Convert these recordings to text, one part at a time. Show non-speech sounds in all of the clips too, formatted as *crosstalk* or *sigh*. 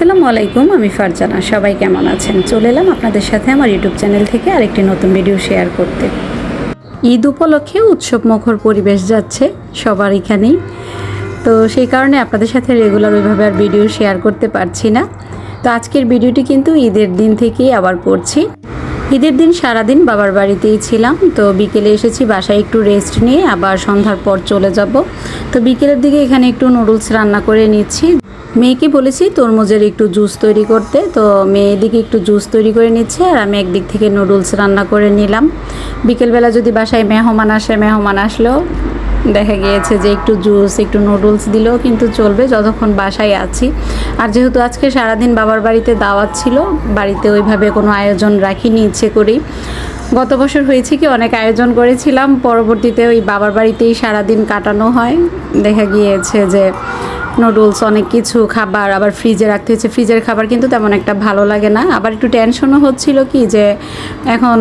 আসসালামু আলাইকুম, আমি ফারজানা। সবাই কেমন আছেন? চলে এলাম আপনাদের সাথে আমার ইউটিউব চ্যানেল থেকে আরেকটি নতুন ভিডিও শেয়ার করতে। ঈদ উপলক্ষে উৎসব মুখর পরিবেশ যাচ্ছে, সবার এখানেই। তো সেই কারণে আপনাদের সাথে রেগুলার ওইভাবে আর ভিডিও শেয়ার করতে পারছি না। তো আজকের ভিডিওটি কিন্তু ঈদের দিন থেকেই আবার করছি ঈদের দিন সারাদিন বাবার বাড়িতেই ছিলাম, তো বিকেলে এসেছি, বাসায় একটু রেস্ট নিয়ে আবার সন্ধ্যার পর চলে যাব। তো বিকেলের দিকে এখানে একটু নুডলস রান্না করে নিচ্ছি মেয়েকে বলেছি তরমুজের একটু জুস তৈরি করতে। তো মেয়ে এদিকে একটু জুস তৈরি করে নিচ্ছে আর আমি একদিক থেকে নুডলস রান্না করে নিলাম। বিকেলবেলা যদি বাসায় মেহমান আসে, মেহমান আসলেও দেখা গিয়েছে যে একটু জুস, একটু নুডলস দিলেও কিন্তু চলবে যতক্ষণ বাসায় আছি। আর যেহেতু আজকে সারাদিন বাবার বাড়িতে দাওয়াত ছিল, বাড়িতে ওইভাবে কোনো আয়োজন রাখিনি ইচ্ছে করেই। গত বছর হয়েছে কি, অনেক আয়োজন করেছিলাম। পরবর্তীতে ওই বাবার বাড়িতেই সারাদিন কাটানো হয়। দেখা গিয়েছে যে নুডলস অনেক কিছু, খাবার, আবার ফ্রিজে রাখতে হচ্ছে ফ্রিজের খাবার কিন্তু তেমন একটা ভালো লাগে না। আবার একটু টেনশনও হচ্ছিল কি যে এখন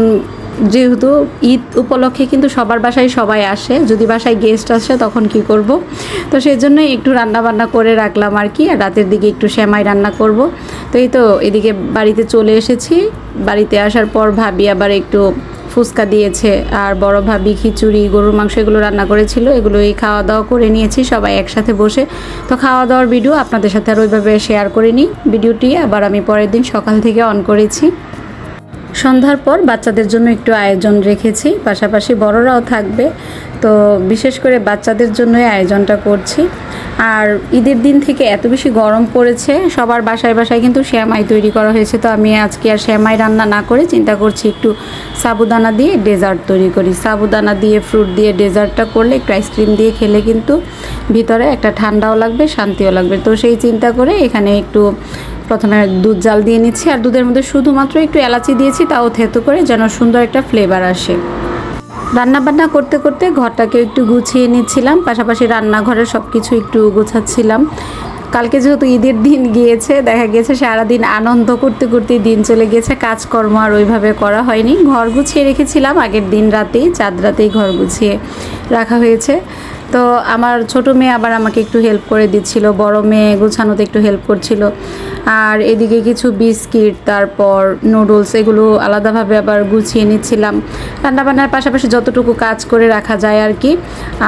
যেহেতু ঈদ উপলক্ষে কিন্তু সবার বাসায় সবাই আসে, যদি বাসায় গেস্ট আসে তখন কি করব? তো সেই জন্যই একটু রান্না বান্না করে রাখলাম আর কি, আর রাতের দিকে একটু সেমাই রান্না করব। তো এই তো এদিকে বাড়িতে চলে এসেছি। বাড়িতে আসার পর ভাবি আবার একটু ফুচকা দিয়েছে আর বড় ভাবি খিচুড়ি, গরুর মাংস এগুলো রান্না করেছিল, এগুলোই খাওয়া দাওয়া করে নিয়েছি, সবাই একসাথে বসে। তো খাওয়া দাওয়ার ভিডিও আপনাদের সাথে আর ওইভাবে শেয়ার করে নিই ভিডিওটি আবার আমি পরের দিন সকাল থেকে অন করেছি। সন্ধ্যার পর বাচ্চাদের জন্য একটু আয়োজন রেখেছি, পাশাপাশি বড়রাও থাকবে। তো বিশেষ করে বাচ্চাদের জন্যই আয়োজনটা করছি। আর ঈদের দিন থেকে এত বেশি গরম পড়েছে, সবার বাসায় বাসায় কিন্তু শ্যামাই তৈরি করা হয়েছে। তো আমি আজকে আর শ্যামাই রান্না না করে চিন্তা করছি একটু সাবুদানা দিয়ে ডেজার্ট তৈরি করি। সাবুদানা দিয়ে, ফ্রুট দিয়ে ডেজার্টটা করলে একটু আইসক্রিম দিয়ে খেলে কিন্তু ভিতরে একটা ঠান্ডাও লাগবে, শান্তিও লাগবে। তো সেই চিন্তা করে এখানে একটু প্রথমে দুধ জাল দিয়ে নিচ্ছি আর দুধের মধ্যে শুধুমাত্র একটু এলাচি দিয়েছি, তাও থেতো করে যেন সুন্দর একটা ফ্লেভার আসে। রান্না বান্না করতে করতে ঘরটাকে একটু গুছিয়ে নিচ্ছিলাম, পাশাপাশি রান্নাঘরের সব কিছু একটু গুছাচ্ছিলাম। কালকে যেহেতু ঈদের দিন গিয়েছে, দেখা গেছে সারাদিন আনন্দ করতে করতে দিন চলে গেছে কাজকর্ম আর ওইভাবে করা হয়নি। ঘর গুছিয়ে রেখেছিলাম আগের দিন রাতেই, চাঁদ রাতেই ঘর গুছিয়ে রাখা হয়েছে। তো আমার ছোট মেয়ে আবার আমাকে একটু হেল্প করে দিচ্ছিল, বড় মেয়ে গুছানোতে একটু হেল্প করছিল। আর এদিকে কিছু বিস্কিট, তারপর নুডলস এগুলো আলাদাভাবে আবার গুছিয়ে নিচ্ছিলাম। রান্নাবান্নার পাশাপাশি যতটুকু কাজ করে রাখা যায় আর কি।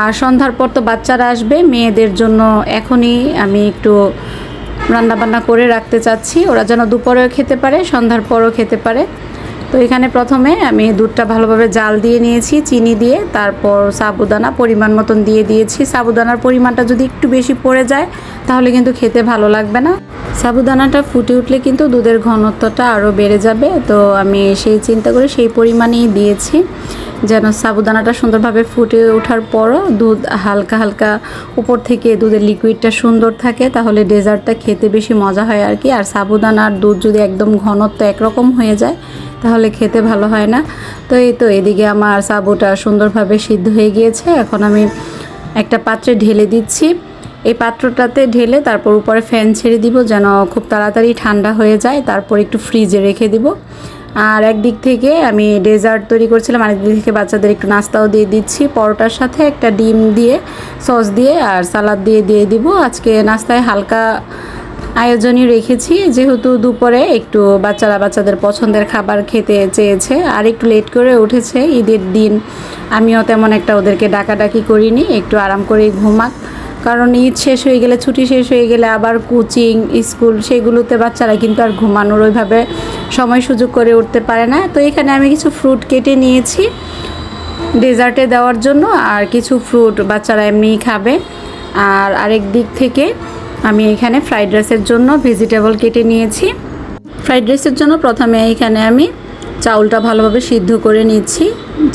আর সন্ধ্যার পর তো বাচ্চারা আসবে, মেয়েদের জন্য এখনই আমি একটু রান্নাবান্না করে রাখতে চাচ্ছি। ওরা যেন দুপুরেও খেতে পারে, সন্ধ্যার পরও খেতে পারে। তো এখানে প্রথমে আমি দুধটা ভালোভাবে জাল দিয়ে নিয়েছি, চিনি দিয়ে, তারপর সাবুদানা পরিমাণ মতন দিয়ে দিয়েছি। সাবুদানার পরিমাণটা যদি একটু বেশি পড়ে যায়, তাহলে কিন্তু খেতে ভালো লাগবে না। সাবুদানাটা ফুটে উঠলে কিন্তু দুধের ঘনত্বটা আরও বেড়ে যাবে। তো আমি সেই চিন্তা করে সেই পরিমাণেই দিয়েছি, যেন সাবুদানাটা সুন্দরভাবে ফুটে ওঠার পরও দুধ হালকা হালকা উপর থেকে দুধের লিকুইডটা সুন্দর থাকে, তাহলে ডেজার্টটা খেতে বেশি মজা হয় আর কি। আর সাবুদানার দুধ যদি একদম ঘনত্ব একরকম হয়ে যায় তাহলে খেতে ভালো হয় না। তো এই তো এদিকে আমার সাবুটা সুন্দরভাবে সিদ্ধ হয়ে গিয়েছে। এখন আমি একটা পাত্রে ঢেলে দিচ্ছি। এই পাত্রটাতে ঢেলে তারপর উপরে ফ্যান ছেড়ে দিব যেন খুব তাড়াতাড়ি ঠান্ডা হয়ে যায়। তারপর একটু ফ্রিজে রেখে দিব। আর একদিক থেকে আমি ডেজার্ট তৈরি করছিলাম। আরেকদিক থেকে বাচ্চাদের একটু নাস্তাও দিয়ে দিচ্ছি। পরোটার সাথে একটা ডিম দিয়ে, সস দিয়ে আর সালাদ দিয়ে দিয়ে দিব। আজকে নাস্তায় হালকা আয়োজনই রেখেছি। যেহেতু দুপুরে একটু বাচ্চারা বাচ্চাদের পছন্দের খাবার খেতে চেয়েছে আর একটু লেট করে উঠেছে ঈদের দিন। আমিও তেমন একটা ওদেরকে ডাকাডাকি করিনি, একটু আরাম করে ঘুমাক। কারণ ঈদ শেষ হয়ে গেলে, ছুটি শেষ হয়ে গেলে আবার কোচিং, স্কুল সেগুলোতে বাচ্চারা কিন্তু আর ঘুমানোর ওইভাবে সময় সুযোগ করে উঠতে পারে না। তো এখানে আমি কিছু ফ্রুট কেটে নিয়েছি ডেজার্টে দেওয়ার জন্য। আর কিছু ফ্রুট বাচ্চারা এমনিই খাবে। আর আরেক দিক থেকে আমি এখানে ফ্রাইড রাইসের জন্য ভেজিটেবল কেটে নিয়েছি। ফ্রাইড রাইসের জন্য প্রথমে এখানে আমি চাউলটা ভালোভাবে সিদ্ধ করে নিচ্ছি।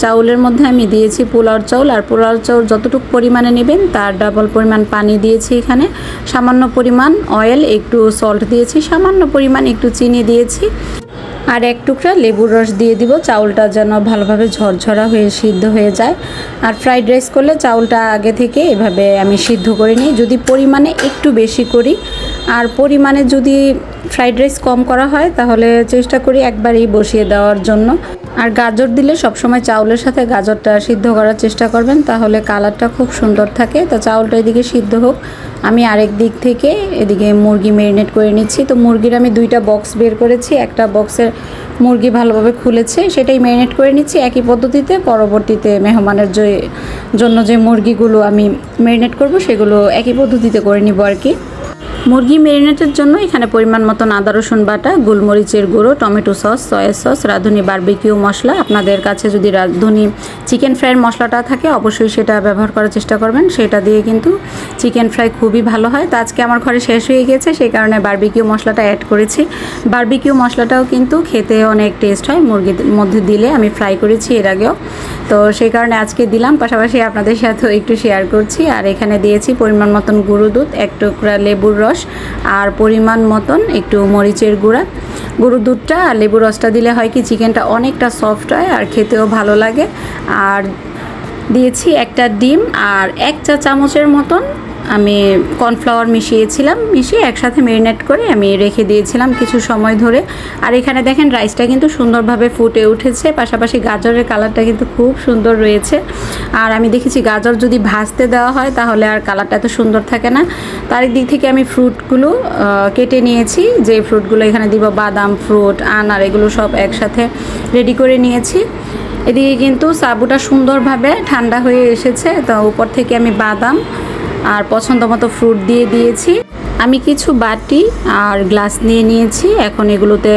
চাউলের মধ্যে আমি দিয়েছি পোলাওর চাউল, আর পোলাওর চাউল যতটুকু পরিমাণে নেবেন তার ডাবল পরিমাণ পানি দিয়েছি এখানে। সামান্য পরিমাণ অয়েল একটু সল্ট দিয়েছি, সামান্য পরিমাণ একটু চিনি দিয়েছি। আর এক টুকরা লেবুর রস দিয়ে দিব। চাউলটা যেন ভালোভাবে ঝরঝরা হয়ে সিদ্ধ হয়ে যায়। আর ফ্রাইড রাইস করলে চাউলটা আগে থেকে এভাবে আমি সিদ্ধ করে নিই। যদি পরিমাণে একটু বেশি করি আর পরিমাণে যদি ফ্রাইড রাইস কম করা হয়, তাহলে চেষ্টা করি একবারই বসিয়ে দেওয়ার জন্য। আর গাজর দিলে সবসময় চাউলের সাথে গাজরটা সিদ্ধ করার চেষ্টা করবেন, তাহলে কালারটা খুব সুন্দর থাকে। তো চাউলটা এদিকে সিদ্ধ হোক। আমি আরেক দিক থেকে এদিকে মুরগি মেরিনেট করে নিচ্ছি। তো মুরগির আমি দুইটা বক্স বের করেছি। একটা বক্সের মুরগি ভালোভাবে খুলেছে, সেটাই মেরিনেট করে নিচ্ছি। একই পদ্ধতিতে পরবর্তীতে মেহমানের যে জন্য যে মুরগিগুলো আমি মেরিনেট করব, সেগুলো একই পদ্ধতিতে করে নিব আর কি। মুরগি মেরিনেটের জন্য এখানে পরিমাণ মতন আদা, রসুন বাটা, গোলমরিচের গুঁড়ো, tomato sauce soya sauce Radhuni barbecue মশলা। আপনাদের কাছে যদি রাঁধুনি চিকেন ফ্রাইয়ের মশলাটা থাকে, অবশ্যই সেটা ব্যবহার করার চেষ্টা করবেন। সেটা দিয়ে কিন্তু চিকেন ফ্রাই খুবই ভালো হয়। তো আজকে আমার ঘরে শেষ হয়ে গেছে সেই কারণে বারবিকিউ মশলাটা অ্যাড করেছি। বারবিকিউ মশলাটাও কিন্তু খেতে অনেক টেস্ট হয়। মুরগির মধ্যে দিলে আমি ফ্রাই করেছি এর আগেও। তো সেই কারণে আজকে দিলাম। পাশাপাশি আপনাদের সাথেও একটু শেয়ার করছি। আর এখানে দিয়েছি পরিমাণ মতন গুঁড়ো দুধ, এক টুকরা লেবুর রস আর পরিমাণ মতন একটু মরিচের গুঁড়া। গরুর দুধটা আর লেবুর রসটা দিলে হয় কি, চিকেনটা অনেকটা সফট হয় আর খেতেও ভালো লাগে। আর দিয়েছি একটা ডিম আর এক চা চামচের মতন আমি কর্নফ্লাওয়ার মিশিয়েছিলাম, মিশিয়ে একসাথে মেরিনেট করে আমি রেখে দিয়েছিলাম কিছু সময় ধরে। আর এখানে দেখেন রাইসটা কিন্তু সুন্দরভাবে ফুটে উঠেছে, পাশাপাশি গাজরের কালারটা কিন্তু খুব সুন্দর রয়েছে। আর আমি দেখেছি গাজর যদি ভাজতে দেওয়া হয় তাহলে আর কালারটা এত সুন্দর থাকে না। তার দিক থেকে আমি ফ্রুটগুলো কেটে নিয়েছি, যে ফ্রুটগুলো এখানে দিব, বাদাম ফ্রুট আনার, এগুলো সব একসাথে রেডি করে নিয়েছি। এদিকে কিন্তু সাবুটা সুন্দরভাবে ঠান্ডা হয়ে এসেছে, তো উপর থেকে আমি বাদাম আর পছন্দ মতো ফ্রুট দিয়ে দিয়েছি। আমি কিছু বাটি আর গ্লাস নিয়ে নিয়েছি। এখন এগুলোতে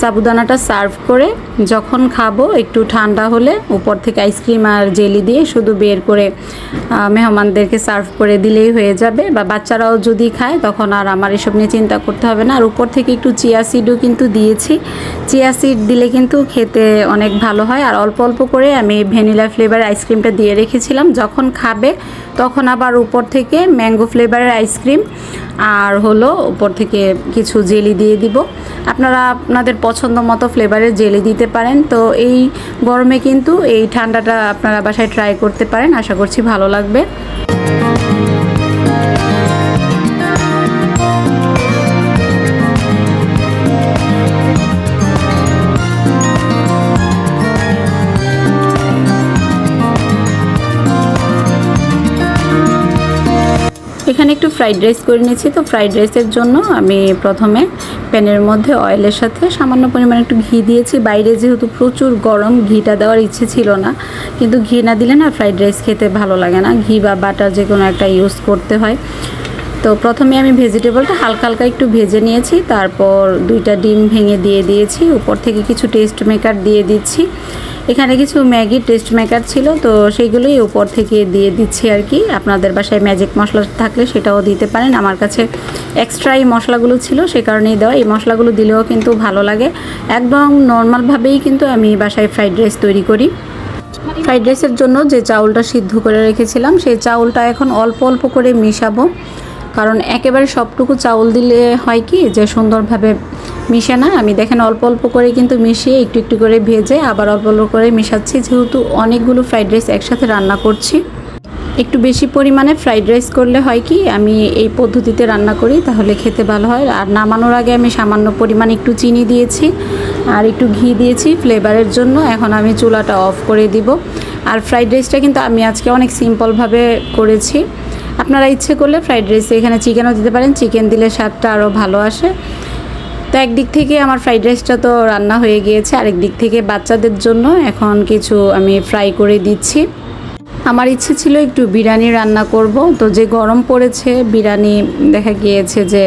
সাবুদানাটা সার্ভ করে যখন খাব, একটু ঠান্ডা হলে উপর থেকে আইসক্রিম আর জেলি দিয়ে শুধু বের করে মেহমানদেরকে সার্ভ করে দিলেই হয়ে যাবে। বা বাচ্চারাও যদি খায়, তখন আর আমার এসব নিয়ে চিন্তা করতে হবে না। আর উপর থেকে একটু চিয়া সিডও কিন্তু দিয়েছি। চিয়া সিড দিলে কিন্তু খেতে অনেক ভালো হয়। আর অল্প অল্প করে আমি ভ্যানিলা ফ্লেভার আইসক্রিমটা দিয়ে রেখেছিলাম। যখন খাবে, তখন আবার উপর থেকে ম্যাঙ্গো ফ্লেভারের আইসক্রিম আর হলো উপর থেকে কিছু জেলি দিয়ে দিব। আপনারা, আপনাদের পছন্দ মতো ফ্লেভারের জেলি দিতে পারেন। তো এই গরমে কিন্তু এই ঠান্ডাটা আপনারা বাসায় ট্রাই করতে পারেন। আশা করছি ভালো লাগবে। এখানে একটু ফ্রাইড রাইস করে নিয়েছি। তো ফ্রাইড রাইসের জন্য আমি প্রথমে প্যানের মধ্যে অয়েলের সাথে সামান্য পরিমাণে একটু ঘি দিয়েছি। বাইরে যেহেতু প্রচুর গরম, ঘিটা দেওয়ার ইচ্ছে ছিল না। কিন্তু ঘি না দিলে না ফ্রাইড রাইস খেতে ভালো লাগে না। ঘি বা বাটার যে কোনো একটা ইউজ করতে হয়। তো প্রথমে আমি ভেজিটেবলটা হালকা হালকা একটু ভেজে নিয়েছি, তারপর দুইটা ডিম ভেঙে দিয়ে দিয়েছি, উপর থেকে কিছু টেস্ট মেকার দিয়ে দিচ্ছি। এখানে কিছু ম্যাগির টেস্ট মেকার ছিল, তো সেইগুলোই উপর থেকে দিয়ে দিচ্ছি আর কি। আপনাদের বাসায় ম্যাজিক মশলা থাকলে সেটাও দিতে পারেন। আমার কাছে এক্সট্রা এই মশলাগুলো ছিল, সে কারণেই দেওয়া। এই মশলাগুলো দিলেও কিন্তু ভালো লাগে। একদম নর্মালভাবেই কিন্তু আমি বাসায় ফ্রাইড রাইস তৈরি করি। ফ্রাইড রাইসের জন্য যে চাউলটা সিদ্ধ করে রেখেছিলাম, সেই চাউলটা এখন অল্প অল্প করে মিশাবো। কারণ একেবারে সবটুকু চাউল দিলে হয় কি যে সুন্দরভাবে মিশে না? আমি দেখেন অল্প অল্প করে কিন্তু মিশিয়ে একটু একটু করে ভেজে আবার অল্প অল্প করে মিশাচ্ছি। যেহেতু অনেকগুলো ফ্রাইড রাইস একসাথে রান্না করছি, একটু বেশি পরিমাণে ফ্রাইড রাইস করলে হয় কি আমি এই পদ্ধতিতে রান্না করি, তাহলে খেতে ভালো হয়। আর নামানোর আগে আমি সামান্য পরিমাণ একটু চিনি দিয়েছি আর একটু ঘি দিয়েছি ফ্লেভারের জন্য। এখন আমি চুলাটা অফ করে দিব। আর ফ্রাইড রাইসটা কিন্তু আমি আজকে অনেক সিম্পলভাবে করেছি। আপনারা ইচ্ছে করলে ফ্রাইড রাইসে এখানে চিকেনও দিতে পারেন। চিকেন দিলে স্বাদটা আরও ভালো আসে। তো একদিক থেকে আমার ফ্রাইড রাইসটা তো রান্না হয়ে গিয়েছে। আরেক দিক থেকে বাচ্চাদের জন্য এখন কিছু আমি ফ্রাই করে দিচ্ছি। আমার ইচ্ছে ছিল একটু বিরিয়ানি রান্না করব। তো যে গরম পড়েছে, বিরিয়ানি দেখা গিয়েছে যে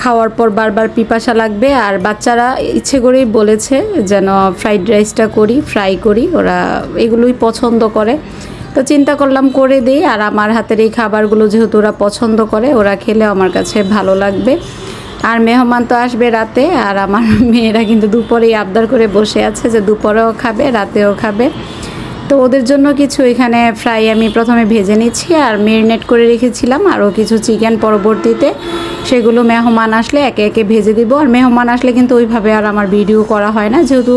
খাওয়ার পর বারবার পিপাসা লাগবে। আর বাচ্চারা ইচ্ছে করেই বলেছে যেন ফ্রাইড রাইসটা করি ফ্রাই করি। ওরা এগুলোই পছন্দ করে। তো চিন্তা করলাম করে দিই, আর আমার হাতের এই খাবারগুলো যেহেতু ওরা পছন্দ করে, ওরা খেলে আমার কাছে ভালো লাগবে। আর মেহমান তো আসবে রাতে, আর আমার *laughs* মেয়েরা কিন্তু দুপুরেই আবদার করে বসে আছে যে দুপুরেও খাবে, রাতেও খাবে। তো ওদের জন্য কিছু এখানে ফ্রাই আমি প্রথমে ভেজে নিচ্ছি, আর মেরিনেট করে রেখেছিলাম, আরও কিছু চিকেন পরবর্তীতে। সেগুলো মেহমান আসলে একে একে ভেজে দিব। আর মেহমান আসলে কিন্তু ওইভাবে আর আমার ভিডিও করা হয় না। যেহেতু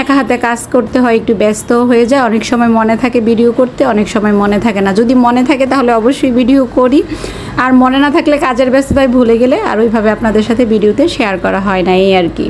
একা হাতে কাজ করতে হয়, একটু ব্যস্ত হয়ে যায়। অনেক সময় মনে থাকে ভিডিও করতে, অনেক সময় মনে থাকে না। যদি মনে থাকে তাহলে অবশ্যই ভিডিও করি। আর মনে না থাকলে কাজের ব্যস্ততায় ভুলে গেলে আর ওইভাবে আপনাদের সাথে ভিডিওতে শেয়ার করা হয় না, এই আর কি।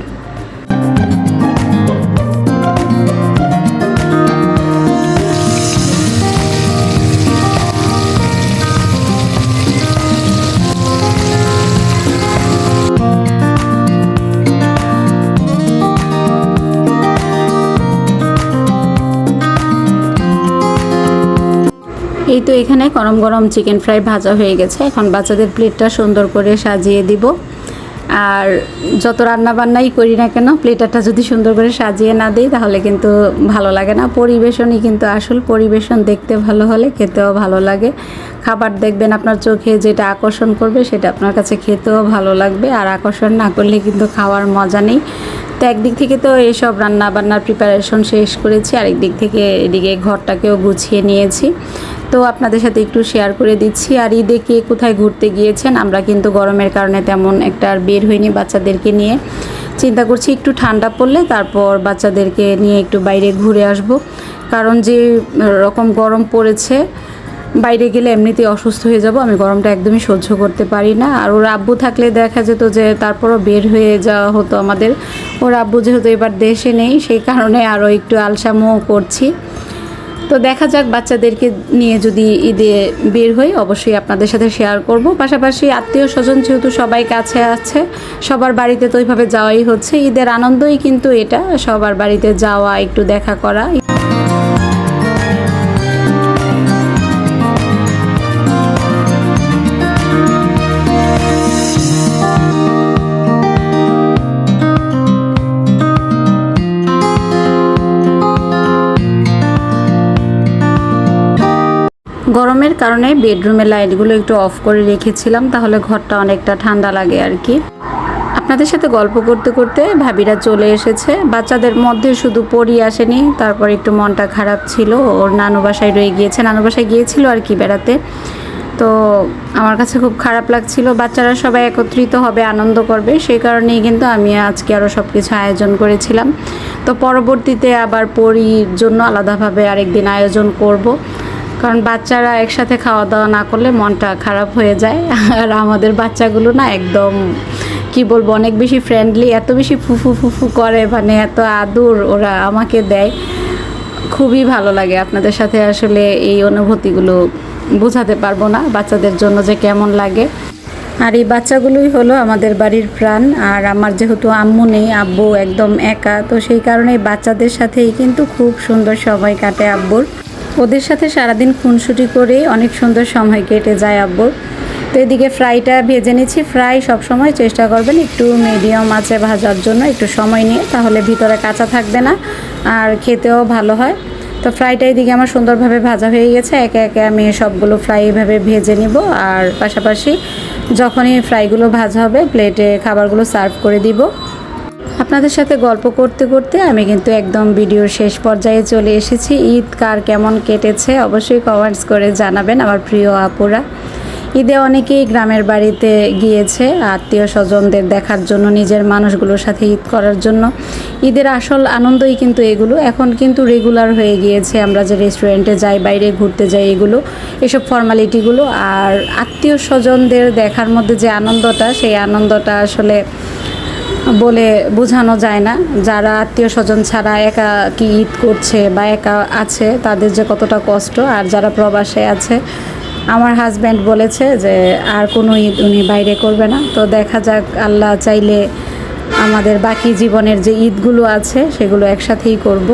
এই তো এখানে গরম গরম চিকেন ফ্রাই ভাজা হয়ে গেছে। এখন বাচ্চাদের প্লেটটা সুন্দর করে সাজিয়ে দিব। আর যত রান্না বান্নাই করি না কেন প্লেটারটা যদি সুন্দর করে সাজিয়ে না দিই, তাহলে কিন্তু ভালো লাগে না। পরিবেশনই কিন্তু আসল পরিবেশন, দেখতে ভালো হলে খেতেও ভালো লাগে। খাবার দেখবেন আপনার চোখে যেটা আকর্ষণ করবে, সেটা আপনার কাছে খেতেও ভালো লাগবে। আর আকর্ষণ না করলে কিন্তু খাওয়ার মজা নেই। তো একদিক থেকে তো এইসব রান্না বান্নার প্রিপারেশন শেষ করেছি। আরেক দিক থেকে এদিকে ঘরটাকেও গুছিয়ে নিয়েছি। তো আপনাদের সাথে একটু শেয়ার করে দিচ্ছি। আর ঈদে কে কোথায় ঘুরতে গিয়েছেন? আমরা কিন্তু গরমের কারণে তেমন একটা আর বের হইনি বাচ্চাদেরকে নিয়ে। চিন্তা করছি একটু ঠান্ডা পড়লে তারপর বাচ্চাদেরকে নিয়ে একটু বাইরে ঘুরে আসব। কারণ যে রকম গরম পড়েছে, বাইরে গেলে এমনিতেই অসুস্থ হয়ে যাব। আমি গরমটা একদমই সহ্য করতে পারি না। আর ওর আব্বু থাকলে দেখা যেত যে তারপরও বের হয়ে যাওয়া হতো আমাদের। ওর আব্বু যেহেতু এবার দেশে নেই, সেই কারণে আরও একটু আলসামও করছি। তো দেখা যাক বাচ্চাদেরকে নিয়ে যদি ঈদে বের হই, অবশ্যই আপনাদের সাথে শেয়ার করব। পাশাপাশি আত্মীয় স্বজন যেহেতু সবাই কাছে আছে, সবার বাড়িতে তো ওইভাবে যাওয়াই হচ্ছে। ঈদের আনন্দই কিন্তু এটা, সবার বাড়িতে যাওয়া, একটু দেখা করা গরমের কারণে বেডরুমের লাইটগুলো একটু অফ করে রেখেছিলাম, তাহলে ঘরটা অনেকটা ঠান্ডা লাগে আর কি। আপনাদের সাথে গল্প করতে করতে ভাবিরা চলে এসেছে, বাচ্চাদের মধ্যে শুধু পড়ি আসেনি, তারপর একটু মনটা খারাপ ছিল, ওর নানু বাসায় রয়ে গিয়েছে, নানু বাসায় গিয়েছিল আর কি বেড়াতে। তো আমার কাছে খুব খারাপ লাগছিল, বাচ্চারা সবাই একত্রিত হবে, আনন্দ করবে, সেই কারণেই কিন্তু আমি আজকে আরও সব কিছু আয়োজন করেছিলাম। তো পরবর্তীতে আবার পরির জন্য আলাদাভাবে আরেকদিন আয়োজন করব। কারণ বাচ্চারা একসাথে খাওয়া দাওয়া না করলে মনটা খারাপ হয়ে যায়। আর আমাদের বাচ্চাগুলো না একদম, কি বলব, অনেক বেশি ফ্রেন্ডলি এত বেশি ফুফু ফুফু করে মানে এত আদর ওরা আমাকে দেয়। খুবই ভালো লাগে আপনাদের সাথে আসলে এই অনুভূতিগুলো বোঝাতে পারব না, বাচ্চাদের জন্য যে কেমন লাগে। আর এই বাচ্চাগুলোই হলো আমাদের বাড়ির প্রাণ, আর আমার যেহেতু আম্মু নেই, আব্বু একদম একা, তো সেই কারণে বাচ্চাদের সাথেই কিন্তু খুব সুন্দর সময় কাটে আব্বুর। ওদের সাথে সারাদিন খুনসুটি করে অনেক সুন্দর সময় কেটে যায় আব্বুর তো এদিকে ফ্রাইটা ভেজে নিচ্ছি। ফ্রাই সবসময় চেষ্টা করবেন একটু মিডিয়াম আছে ভাজার জন্য, একটু সময় নিয়ে, তাহলে ভিতরে কাঁচা থাকবে না আর খেতেও ভালো হয়। তো ফ্রাইটা এদিকে আমার সুন্দরভাবে ভাজা হয়ে গেছে। একে একে আমি সবগুলো ফ্রাই এভাবে ভেজে নিব আর পাশাপাশি যখনই ফ্রাইগুলো ভাজা হবে প্লেটে খাবারগুলো সার্ভ করে দিব। আপনাদের সাথে গল্প করতে করতে আমি কিন্তু একদম ভিডিওর শেষ পর্যায়ে চলে এসেছি। ঈদ কার কেমন কেটেছে অবশ্যই কমেন্টস করে জানাবেন আমার প্রিয় আপুরা। ঈদে অনেকেই গ্রামের বাড়িতে গিয়েছে, আত্মীয় স্বজনদের দেখার জন্য, নিজের মানুষগুলোর সাথে ঈদ করার জন্য। ঈদের আসল আনন্দই কিন্তু এগুলো। এখন কিন্তু রেগুলার হয়ে গিয়েছে, আমরা যে রেস্টুরেন্টে যাই, বাইরে ঘুরতে যাই, এগুলো, এসব ফর্মালিটিগুলো আর আত্মীয় স্বজনদের দেখার মধ্যে যে আনন্দটা, সেই আনন্দটা আসলে বলে বোঝানো যায় না। যারা আত্মীয় স্বজন ছাড়া একা কি ঈদ করছে বা একা আছে, তাদের যে কতটা কষ্ট। আর যারা প্রবাসে আছে, আমার হাজব্যান্ড বলেছে যে, আর কোনো ঈদ উনি বাইরে করবে না। তো দেখা যাক, আল্লাহ চাইলে আমাদের বাকি জীবনের যে ঈদগুলো আছে, সেগুলো একসাথেই করব।